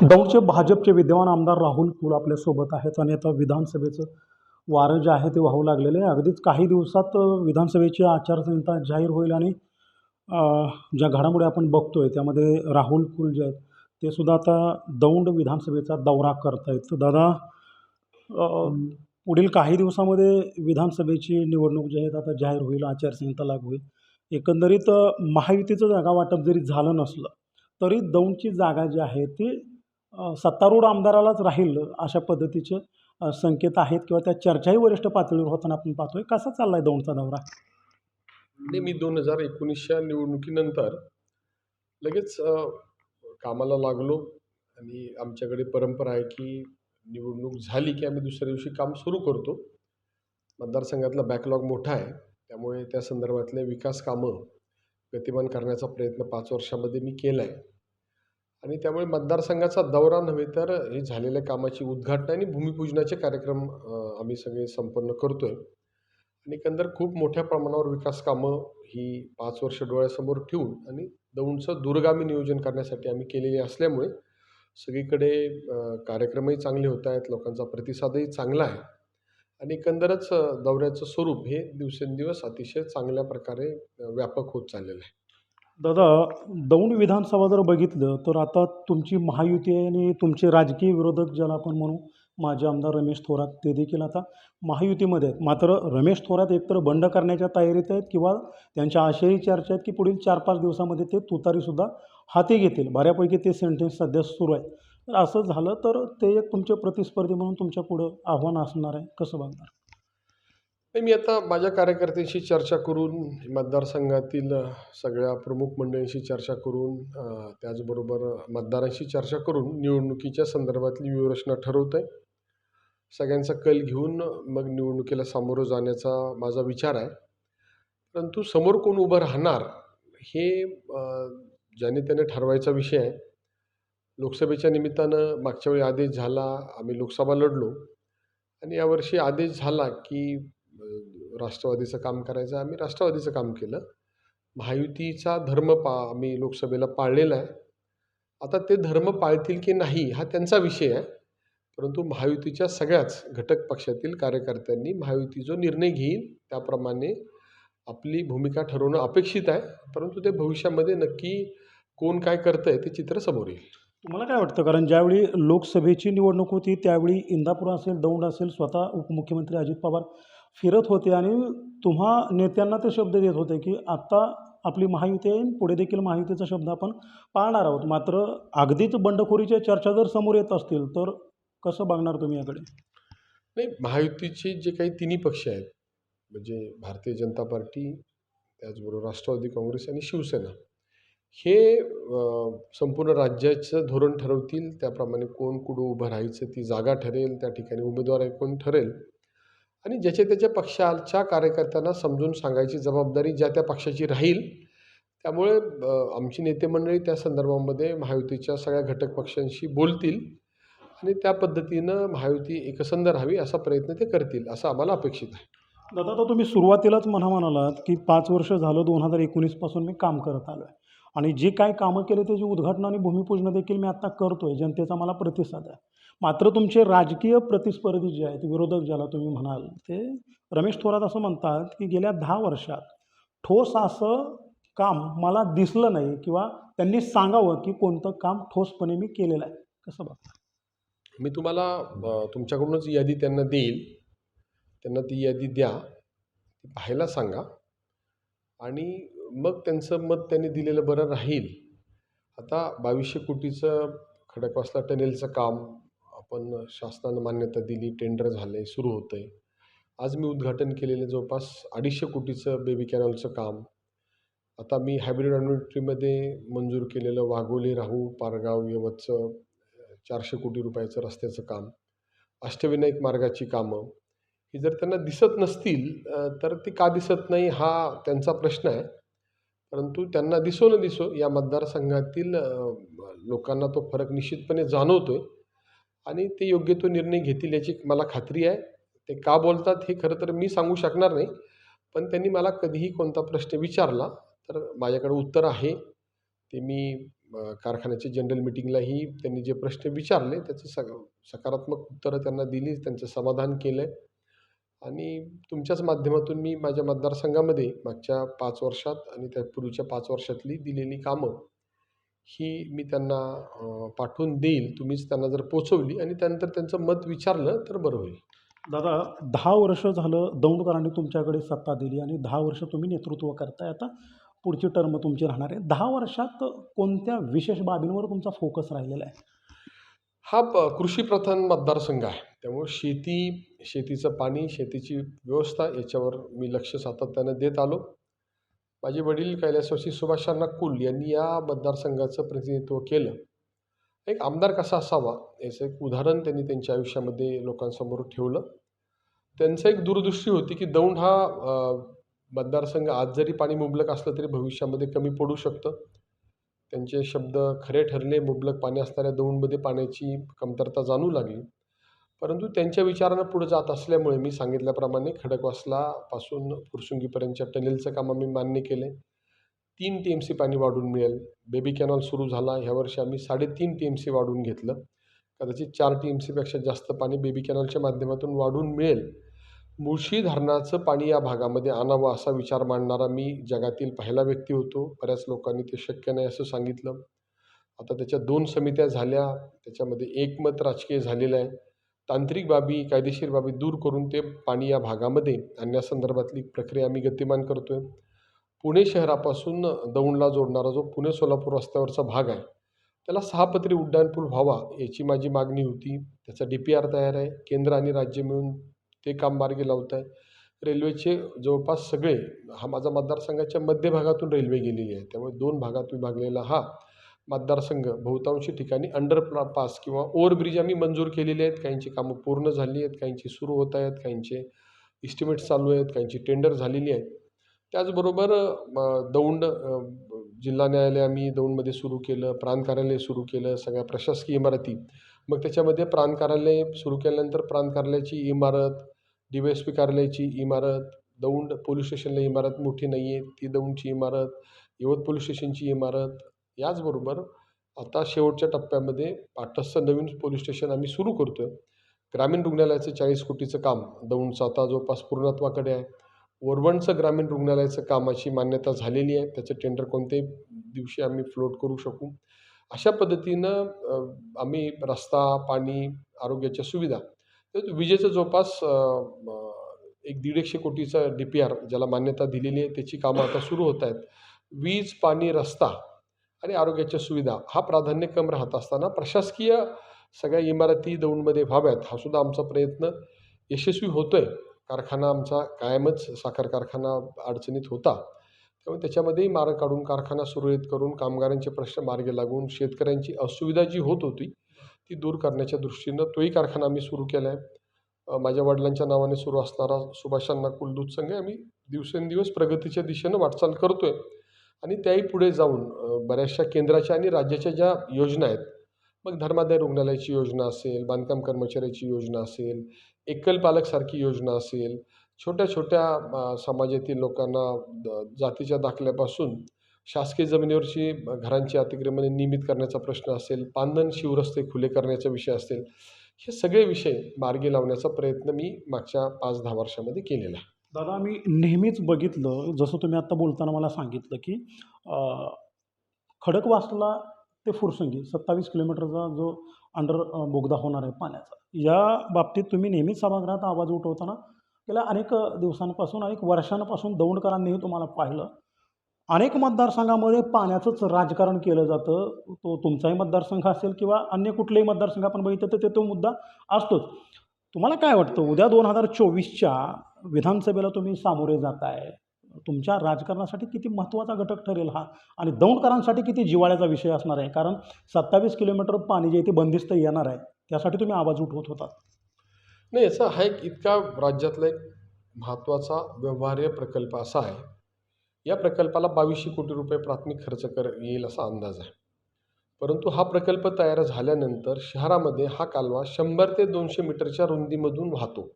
दौंडचे भाजपचे विद्यमान आमदार राहुल कुल आपल्यासोबत आहेत आणि आता विधानसभेचं वारं जे आहे ते वाहू लागलेलं आहे. अगदीच काही दिवसात विधानसभेची आचारसंहिता जाहीर होईल आणि ज्या घडामोडी आपण बघतो आहे त्यामध्ये राहुल कुल जे आहेत ते सुद्धा आता दौंड विधानसभेचा दौरा करत तर दादा पुढील काही दिवसामध्ये विधानसभेची निवडणूक जी आहेत आता जाहीर होईल आचारसंहिता लागू होईल. एकंदरीत महायुतीचं जागा वाटप जरी झालं नसलं तरी दौंडची जागा जी आहे ती सत्तारूढ आमदारालाच राहील अशा पद्धतीचे संकेत आहेत किंवा त्या चर्चाही वरिष्ठ पातळीवर होताना आपण पाहतोय. कसा चाललाय दौंडचा दौरा? नाही मी दोन हजार एकोणीसच्या निवडणुकीनंतर लगेच कामाला लागलो आणि आमच्याकडे परंपरा आहे की निवडणूक झाली की आम्ही दुसऱ्या दिवशी काम सुरू करतो. मतदारसंघातला बॅकलॉग मोठा आहे. त्यामुळे त्या संदर्भातले विकास कामं गतिमान करण्याचा प्रयत्न पाच वर्षामध्ये मी केला आहे आणि त्यामुळे मतदारसंघाचा दौरा नव्हे तर हे झालेल्या कामाची उद्घाटन आणि भूमिपूजनाचे कार्यक्रम आम्ही सगळे संपन्न करतो आहे आणि एकंदर खूप मोठ्या प्रमाणावर विकास कामं ही पाच वर्ष डोळ्यासमोर ठेवून आणि दौंडचं दूरगामी नियोजन करण्यासाठी आम्ही केलेले असल्यामुळे सगळीकडे कार्यक्रमही चांगले होत आहेत लोकांचा प्रतिसादही चांगला आहे. आणि एकंदरच दौऱ्याचं स्वरूप हे दिवसेंदिवस अतिशय चांगल्या प्रकारे व्यापक होत चाललेलं आहे. दादा दौंड विधानसभा जर बघितलं तर आता तुमची महायुती आहे आणि तुमचे राजकीय विरोधक ज्याला आपण म्हणू माजी आमदार रमेश थोरात ते देखील आता महायुतीमध्ये आहेत. मात्र रमेश थोरात एकतर बंड करण्याच्या तयारीत आहेत किंवा त्यांच्या आशयी चर्चा आहेत की पुढील चार पाच दिवसामध्ये ते तुतारीसुद्धा हाती घेतील. बऱ्यापैकी ते सेंटेन्स सध्या सुरू आहे. तर असं झालं तर ते एक तुमचे प्रतिस्पर्धी म्हणून तुमच्या पुढं आव्हान असणार आहे. कसं बघणार? नाही मी आता माझ्या कार्यकर्त्यांशी चर्चा करून मतदारसंघातील सगळ्या प्रमुख मंडळींशी चर्चा करून त्याचबरोबर मतदारांशी चर्चा करून निवडणुकीच्या संदर्भातली व्यूहरचना ठरवतो आहे सगळ्यांचा कल घेऊन मग निवडणुकीला सामोरं जाण्याचा माझा विचार आहे. परंतु समोर कोण उभं राहणार हे ज्याने त्याने ठरवायचा विषय आहे. लोकसभेच्या निमित्तानं मागच्या वेळी आदेश झाला आम्ही लोकसभा लढलो. आणि यावर्षी आदेश झाला की राष्ट्रवादीचं काम करायचं. आम्ही राष्ट्रवादीचं काम केलं. महायुतीचा धर्म पा आम्ही लोकसभेला पाळलेला आहे. आता ते धर्म पाळतील की नाही हा त्यांचा विषय आहे. परंतु महायुतीच्या सगळ्याच घटक पक्षातील कार्यकर्त्यांनी महायुती जो निर्णय घेईल त्याप्रमाणे आपली भूमिका ठरवणं अपेक्षित आहे. परंतु ते भविष्यामध्ये नक्की कोण काय करतं आहे ते चित्र समोर येईल. तुम्हाला काय वाटतं? कारण ज्यावेळी लोकसभेची निवडणूक होती त्यावेळी इंदापूर असेल दौंड असेल स्वतः उपमुख्यमंत्री अजित पवार फिरत होते आणि तुम्हा नेत्यांना ते शब्द देत होते की आत्ता आपली महायुती आहे पुढे देखील महायुतीचा शब्द आपण पाळणार आहोत. मात्र अगदीच बंडखोरीच्या चर्चा जर समोर येत असतील तर कसं बघणार तुम्ही याकडे? नाही महायुतीचे जे काही तिन्ही पक्ष आहेत म्हणजे भारतीय जनता पार्टी त्याचबरोबर राष्ट्रवादी काँग्रेस आणि शिवसेना हे संपूर्ण राज्याचं धोरण ठरवतील. त्याप्रमाणे कोण कुठं उभं राहायचं ती जागा ठरेल त्या ठिकाणी उमेदवार आहे कोण ठरेल. आणि ज्याच्या त्याच्या पक्षाच्या कार्यकर्त्यांना समजून सांगायची जबाबदारी ज्या त्या पक्षाची राहील त्यामुळे आमची नेते मंडळी त्या संदर्भामध्ये महायुतीच्या सगळ्या घटक पक्षांशी बोलतील आणि त्या पद्धतीनं महायुती एकसंध राहावी असा प्रयत्न ते करतील असं आम्हाला अपेक्षित आहे. दादा तर तुम्ही सुरुवातीलाच म्हणा म्हणालात की पाच वर्ष झालं दोन हजार एकोणीसपासून मी काम करत आलो आहे आणि जे काय कामं केले त्याची उद्घाटन आणि भूमिपूजन देखील मी आत्ता करतो आहे जनतेचा मला प्रतिसाद आहे. मात्र तुमचे राजकीय प्रतिस्पर्धी जे आहेत विरोधक ज्याला तुम्ही म्हणाल ते रमेश थोरात असं म्हणतात की गेल्या दहा वर्षात ठोस असं काम मला दिसलं नाही किंवा त्यांनी सांगावं की कोणतं काम ठोसपणे मी केलेलं आहे. कसं बघा मी तुम्हाला तुमच्याकडूनच यादी त्यांना देईल. त्यांना ती यादी द्या. पाहायला सांगा. आणि मग त्यांचं मत त्यांनी दिलेलं बरं राहील. आता बावीसशे कोटीचं खडकवासला टनेलचं काम आपण शासनानं मान्यता दिली टेंडर झालं आहे सुरू होतं आहे आज मी उद्घाटन केलेलं जवळपास अडीचशे कोटीचं बेबी कॅनलचं काम. आता मी हायब्रिड ॲन्युट्रीमध्ये मंजूर केलेलं वाघोली राहू पारगाव यवतचं चारशे कोटी रुपयाचं रस्त्याचं काम. अष्टविनायक मार्गाची कामं. की जर त्यांना दिसत नसतील तर ती का दिसत नाही हा त्यांचा प्रश्न आहे. परंतु त्यांना दिसो न दिसो या मतदारसंघातील लोकांना तो फरक निश्चितपणे जाणवतो आहे आणि ते योग्य तो निर्णय घेतील याची मला खात्री आहे. ते का बोलतात हे खरं तर मी सांगू शकणार नाही. पण त्यांनी मला कधीही कोणता प्रश्न विचारला तर माझ्याकडे उत्तर आहे. ते मी कारखान्याच्या जनरल मीटिंगलाही त्यांनी जे प्रश्न विचारले त्याचं स सकारात्मक उत्तरं त्यांना दिली त्यांचं समाधान केलं आहे आणि तुमच्याच माध्यमातून मी माझ्या मतदारसंघामध्ये मागच्या पाच वर्षात आणि त्यापूर्वीच्या पाच वर्षातली दिलेली कामं ही मी त्यांना पाठवून देईल. तुम्हीच त्यांना जर पोचवली आणि त्यानंतर त्यांचं मत विचारलं तर बरं होईल. दादा दहा वर्ष झालं दौंडकरांनी तुमच्याकडे सत्ता दिली आणि दहा वर्ष तुम्ही नेतृत्व करताय. आता पुढची टर्म तुमची राहणार आहे. दहा वर्षात कोणत्या विशेष बाबींवर तुमचा फोकस राहिलेला आहे? हा प कृषीप्रधान मतदारसंघ आहे. त्यामुळे शेती शेतीचं पाणी शेतीची व्यवस्था याच्यावर मी लक्ष सातत्यानं देत आलो. माझे वडील कैलासवासी सुभाषांना कुल यांनी या मतदारसंघाचं प्रतिनिधित्व केलं. एक आमदार कसा असावा याचं एक उदाहरण त्यांनी त्यांच्या आयुष्यामध्ये लोकांसमोर ठेवलं. त्यांचं एक दूरदृष्टी होती की दौंड हा मतदारसंघ आज जरी पाणी मुबलक असलं तरी भविष्यामध्ये कमी पडू शकतं. त्यांचे शब्द खरे ठरले मुबलक पाणी असणाऱ्या दौंडमध्ये पाण्याची कमतरता जाणू लागली. परंतु त्यांच्या विचारानं पुढे जात असल्यामुळे मी सांगितल्याप्रमाणे खडकवासलापासून फुरसुंगीपर्यंतच्या टनेलचं काम आम्ही मान्य केले. तीन टी एम सी पाणी वाढून मिळेल. बेबी कॅनॉल सुरू झाला. ह्या वर्षी आम्ही साडेतीन टी एम सी वाढवून घेतलं. कदाचित चार टी एम सीपेक्षा जास्त पाणी बेबी कॅनॉलच्या माध्यमातून वाढून मिळेल. मुळशी धरणाचं पाणी या भागामध्ये आणावं असा विचार मांडणारा मी जगातील पहिला व्यक्ती होतो. बऱ्याच लोकांनी ते शक्य नाही असं सांगितलं. आता त्याच्या दोन समित्या झाल्या. त्याच्यामध्ये एकमत राजकीय झालेलं आहे. तांत्रिक बाबी कायदेशीर बाबी दूर करून ते पाणी या भागामध्ये आणण्यासंदर्भातली प्रक्रिया आम्ही गतिमान करतो आहे पुणे शहरापासून दौंडला जोडणारा जो पुणे सोलापूर रस्त्यावरचा भाग आहे त्याला सहापत्री उड्डाणपूल व्हावा याची माझी मागणी होती. त्याचा डी पी आर तयार आहे. केंद्र आणि राज्य मिळून ते काम मार्गी लावत आहे. रेल्वेचे जवळपास सगळे हा माझा मतदारसंघाच्या मध्यभागातून रेल्वे गेलेली आहे. त्यामुळे दोन भागात विभागलेला हा मतदारसंघ बहुतांशी ठिकाणी अंडर पास किंवा ओव्हरब्रिज आम्ही मंजूर केलेले आहेत. काहींची कामं पूर्ण झाली आहेत काहींची सुरू होत आहेत काहींचे इस्टिमेट्स चालू आहेत काहींची टेंडर झालेली आहेत. त्याचबरोबर दौंड जिल्हा न्यायालय आम्ही दौंडमध्ये सुरू केलं प्रांत कार्यालय सुरू केलं सगळ्या प्रशासकीय इमारती. मग त्याच्यामध्ये प्रांत कार्यालय सुरू केल्यानंतर प्रांत कार्यालयाची इमारत डी वाय एस पी कार्यालयाची इमारत दौंड पोलीस स्टेशनला इमारत मोठी नाही आहे ती दौंडची इमारत यवत पोलीस स्टेशनची इमारत याचबरोबर आता शेवटच्या टप्प्यामध्ये पाटसचं नवीन पोलीस स्टेशन आम्ही सुरू करतो आहे ग्रामीण रुग्णालयाचं चाळीस कोटीचं काम दौंडचं आता जवळपास पूर्णत्वाकडे आहे. वरवणचं ग्रामीण रुग्णालयाचं कामाची मान्यता झालेली आहे. त्याचं टेंडर कोणत्याही दिवशी आम्ही फ्लोट करू शकू. अशा पद्धतीनं आम्ही रस्ता पाणी आरोग्याच्या सुविधा तर विजेचं जवळपास एक दीड एकशे कोटीचा डी पी आर ज्याला मान्यता दिलेली आहे त्याची कामं आता सुरू होत आहेत. वीज पाणी रस्ता आणि आरोग्याच्या सुविधा हा प्राधान्यक्रम राहत असताना प्रशासकीय सगळ्या इमारती दौंडमध्ये व्हाव्यात हा सुद्धा आमचा प्रयत्न यशस्वी होतो आहे कारखाना आमचा कायमच साखर कारखाना अडचणीत होता. त्यामुळे त्याच्यामध्येही मार्ग काढून कारखाना सुरळीत करून कामगारांचे प्रश्न मार्गी लागून शेतकऱ्यांची असुविधा जी होत होती ती दूर करण्याच्या दृष्टीनं तोही कारखाना आम्ही सुरू केला आहे माझ्या वडिलांच्या नावाने सुरू असणारा सुभाषांना कुलदूत संघ आम्ही दिवसेंदिवस प्रगतीच्या दिशेनं वाटचाल करतो आहे आणि त्याही पुढे जाऊन बऱ्याचशा केंद्राच्या आणि राज्याच्या ज्या योजना आहेत मग धर्मादाय रुग्णालयाची योजना असेल बांधकाम कर्मचाऱ्याची योजना असेल एकल पालकसारखी योजना असेल छोट्या छोट्या समाजातील लोकांना द जातीच्या दाखल्यापासून शासकीय जमिनीवरची घरांची अतिक्रमणे नियमित करण्याचा प्रश्न असेल पांदन शिवरस्ते खुले करण्याचा विषय असेल हे सगळे विषय मार्गी लावण्याचा प्रयत्न मी मागच्या पाच दहा वर्षामध्ये केलेला आहे. दादा मी नेहमीच बघितलं जसं तुम्ही आत्ता बोलताना मला सांगितलं की खडकवासला ते फुरसंगी सत्तावीस किलोमीटरचा जो अंडर बोगदा होणार आहे पाण्याचा या बाबतीत तुम्ही नेहमीच सभागृहात आवाज उठवताना गेल्या अनेक दिवसांपासून अनेक वर्षांपासून दौंडकरांनीही तुम्हाला पाहिलं. अनेक मतदारसंघामध्ये पाण्याचंच राजकारण केलं जातं. तो तुमचाही मतदारसंघ असेल किंवा अन्य कुठलेही मतदारसंघ आपण बघितलं तर ते तो मुद्दा असतोच. तुम्हाला काय वाटतं उद्या दोन हजार चोवीसच्या विधानसभेला तुम्ही सामोरे जात तुमच्या राजकारणासाठी किती महत्त्वाचा घटक ठरेल हा? आणि दौंडकरांसाठी किती जिव्हाळ्याचा विषय असणार आहे? कारण सत्तावीस किलोमीटर पाणी जे इथे ते बंदिस्त येणार आहे त्यासाठी तुम्ही आवाज उठवत होता नाही याचा हा एक इतका राज्यातला एक महत्त्वाचा व्यवहार्य प्रकल्प असा आहे. या प्रकल्पाला बावीसशे कोटी रुपये प्राथमिक खर्च कर येईल असा अंदाज आहे. परंतु हा प्रकल्प तयार झाल्यानंतर शहरामध्ये हा कालवा शंभर ते दोनशे मीटरच्या रुंदीमधून वाहतो.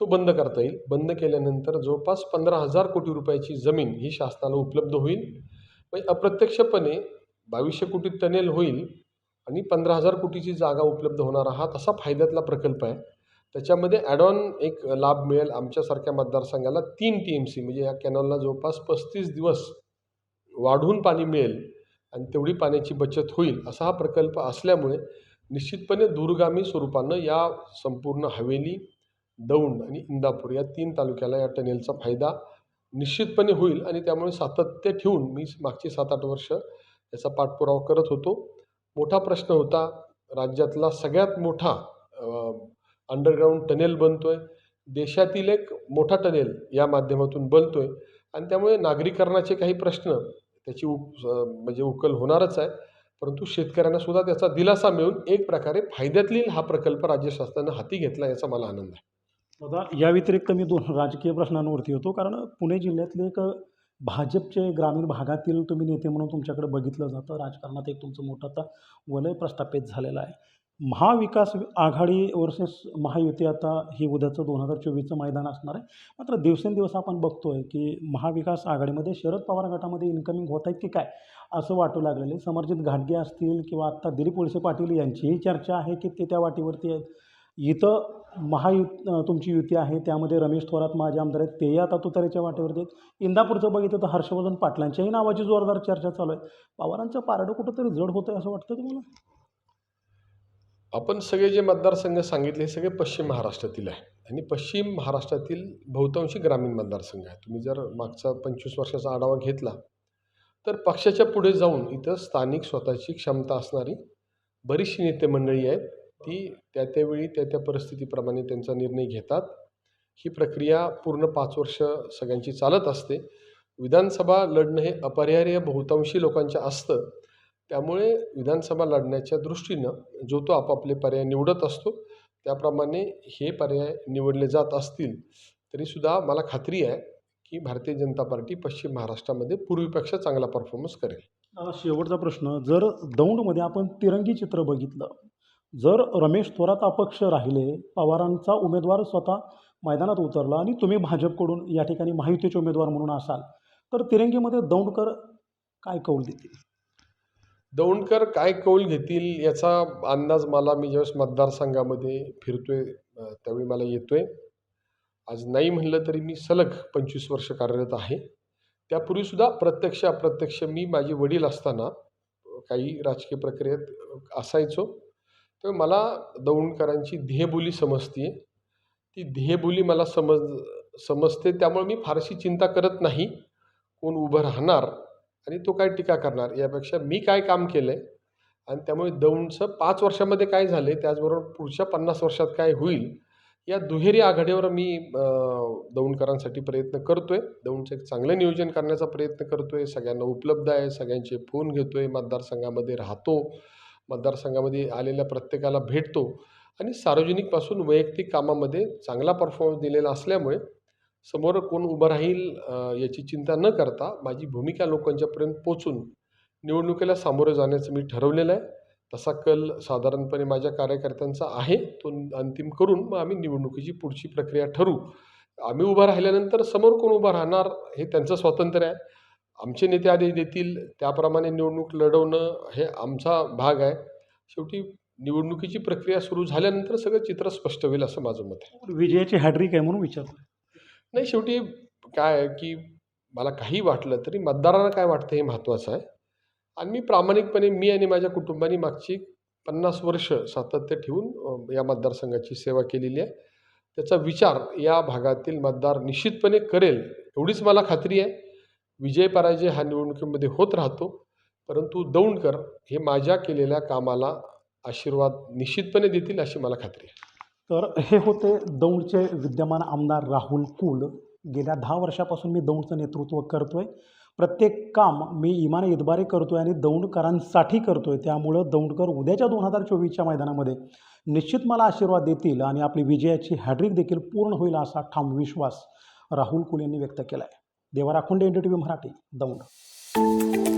तो बंद करता येईल. बंद केल्यानंतर जवळपास पंधरा हजार कोटी रुपयाची जमीन ही शासनाला उपलब्ध होईल. म्हणजे अप्रत्यक्षपणे बावीसशे कोटी टनेल होईल आणि पंधरा हजार कोटीची जागा उपलब्ध होणार हा तसा फायद्यातला प्रकल्प आहे. त्याच्यामध्ये ॲडॉन एक लाभ मिळेल आमच्यासारख्या मतदारसंघाला तीन टी एम सी म्हणजे या कॅनॉलला जवळपास पस्तीस दिवस वाढून पाणी मिळेल आणि तेवढी पाण्याची बचत होईल असा हा प्रकल्प असल्यामुळे निश्चितपणे दूरगामी स्वरूपानं या संपूर्ण हवेली दौंड आणि इंदापूर या तीन तालुक्याला या टनेलचा फायदा निश्चितपणे होईल आणि त्यामुळे सातत्य ठेवून मी मागची सात आठ वर्ष याचा पाठपुरावा करत होतो. मोठा प्रश्न होता राज्यातला सगळ्यात मोठा अंडरग्राऊंड टनेल बनतो आहे देशातील एक मोठा टनेल या माध्यमातून बनतो आहे आणि त्यामुळे नागरीकरणाचे काही प्रश्न त्याची उ म्हणजे उकल होणारच आहे. परंतु शेतकऱ्यांना सुद्धा त्याचा दिलासा मिळून एक प्रकारे फायद्यातील हा प्रकल्प राज्य शासनानं हाती घेतला याचा मला आनंद आहे. दादा या व्यतिरिक्त मी दोन राजकीय प्रश्नांवरती होतो. कारण पुणे जिल्ह्यातले एक भाजपचे ग्रामीण भागातील तुम्ही नेते म्हणून तुमच्याकडे बघितलं जातं. राजकारणात एक तुमचं मोठं आता वलय प्रस्थापित झालेलं आहे. महाविकास आघाडी वर्सेस महायुती आता ही उद्याचं दोन हजार चोवीसचं मैदान असणार आहे. मात्र दिवसेंदिवस आपण बघतो आहे की महाविकास आघाडीमध्ये शरद पवार गटामध्ये इन्कमिंग होत आहेत की काय असं वाटू लागलेलं आहे. समर्जित घाटगे असतील किंवा आत्ता दिलीप वळसे पाटील यांचीही चर्चा आहे की ते त्या वाटीवरती आहेत. इथं महायु तुमची युती आहे. त्यामध्ये रमेश थोरात माझे आमदार आहेत. तेही आता तुतारेच्या वाटेवरती आहेत इंदापूरचं बघितलं तर हर्षवर्धन पाटलांच्याही नावाची जोरदार चर्चा चालू आहे. पवारांचं पारडं कुठंतरी जड होतं आहे असं वाटतं तुम्हाला? आपण सगळे जे मतदारसंघ सांगितले हे सगळे पश्चिम महाराष्ट्रातील आहे. आणि पश्चिम महाराष्ट्रातील बहुतांशी ग्रामीण मतदारसंघ आहे. तुम्ही जर मागचा पंचवीस वर्षाचा आढावा घेतला तर पक्षाच्या पुढे जाऊन इथं स्थानिक स्वतःची क्षमता असणारी बरीचशी नेते मंडळी आहेत. ती त्या त्यावेळी त्या त्या परिस्थितीप्रमाणे त्यांचा निर्णय घेतात. ही प्रक्रिया पूर्ण पाच वर्ष सगळ्यांची चालत असते. विधानसभा लढणं हे अपरिहार्य बहुतांशी लोकांच्या असतं. त्यामुळे विधानसभा लढण्याच्या दृष्टीनं जो तो आपापले पर्याय निवडत असतो त्याप्रमाणे हे पर्याय निवडले जात असतील तरीसुद्धा मला खात्री आहे की भारतीय जनता पार्टी पश्चिम महाराष्ट्रामध्ये पूर्वीपेक्षा चांगला परफॉर्मन्स करेल. शेवटचा प्रश्न. जर दौंडमध्ये आपण तिरंगी चित्र बघितलं जर रमेश थोरात अपक्ष राहिले पवारांचा उमेदवार स्वतः मैदानात उतरला आणि तुम्ही भाजपकडून या ठिकाणी महायुतीचे उमेदवार म्हणून असाल तर तिरंगीमध्ये दौंडकर काय कौल देतील? दौंडकर काय कौल घेतील याचा अंदाज मला मी ज्यावेळेस मतदारसंघामध्ये फिरतोय त्यावेळी मला येतोय. आज नाही म्हणलं तरी मी सलग पंचवीस वर्ष कार्यरत आहे. त्यापूर्वीसुद्धा प्रत्यक्ष अप्रत्यक्ष मी माझे वडील असताना काही राजकीय प्रक्रियेत असायचो. तर मला दौंडकरांची ध्येयबोली समजते ती ध्येयबोली मला समज समजते त्यामुळे मी फारशी चिंता करत नाही. कोण उभं राहणार आणि तो काय टीका करणार यापेक्षा मी काय काम केलं आहे आणि त्यामुळे दौंडचं पाच वर्षामध्ये काय झालं आहे त्याचबरोबर पुढच्या पन्नास वर्षात काय होईल या दुहेरी आघाडीवर मी दौंडकरांसाठी प्रयत्न करतो आहे दौंडचं एक चांगलं नियोजन करण्याचा प्रयत्न करतो आहे सगळ्यांना उपलब्ध आहे सगळ्यांचे फोन घेतो आहे मतदारसंघामध्ये राहतो. मतदारसंघामध्ये आलेल्या प्रत्येकाला भेटतो. आणि सार्वजनिकपासून वैयक्तिक कामामध्ये चांगला परफॉर्मन्स दिलेला असल्यामुळे समोर कोण उभं राहील याची चिंता न करता माझी भूमिका लोकांच्यापर्यंत पोचून निवडणुकीला सामोरं जाण्याचं मी ठरवलेलं आहे. तसा कल साधारणपणे माझ्या कार्यकर्त्यांचा आहे. तो अंतिम करून मग आम्ही निवडणुकीची पुढची प्रक्रिया ठरवू. आम्ही उभं राहिल्यानंतर समोर कोण उभं राहणार हे त्यांचं स्वातंत्र्य आहे. आमचे नेते आदेश देतील त्याप्रमाणे निवडणूक लढवणं हे आमचा भाग आहे. शेवटी निवडणुकीची प्रक्रिया सुरू झाल्यानंतर सगळं चित्र स्पष्ट होईल असं माझं मत आहे. विजयाची हॅड्रिक आहे म्हणून विचारतो नाही शेवटी काय आहे की मला काही वाटलं तरी मतदारांना काय वाटतं हे महत्त्वाचं आहे. आणि मी प्रामाणिकपणे मी आणि माझ्या कुटुंबाने मागची पन्नास वर्ष सातत्य ठेवून या मतदारसंघाची सेवा केलेली आहे. त्याचा विचार या भागातील मतदार निश्चितपणे करेल एवढीच मला खात्री आहे. विजय पराजय हा निवडणुकीमध्ये होत राहतो. परंतु दौंडकर हे माझ्या केलेल्या कामाला आशीर्वाद निश्चितपणे देतील अशी मला खात्री आहे. तर हे होते दौंडचे विद्यमान आमदार राहुल कुल. गेल्या दहा वर्षापासून मी दौंडचं नेतृत्व करतो आहे प्रत्येक काम मी इमान इतबारे करतो आहे आणि दौंडकरांसाठी करतो आहे त्यामुळं दौंडकर उद्याच्या दोन हजार चोवीसच्या मैदानामध्ये निश्चित मला आशीर्वाद देतील आणि आपली विजयाची हॅड्रिक देखील पूर्ण होईल असा ठाम विश्वास राहुल कुल यांनी व्यक्त केला आहे Deva Rakhunde N T V Marathi Daund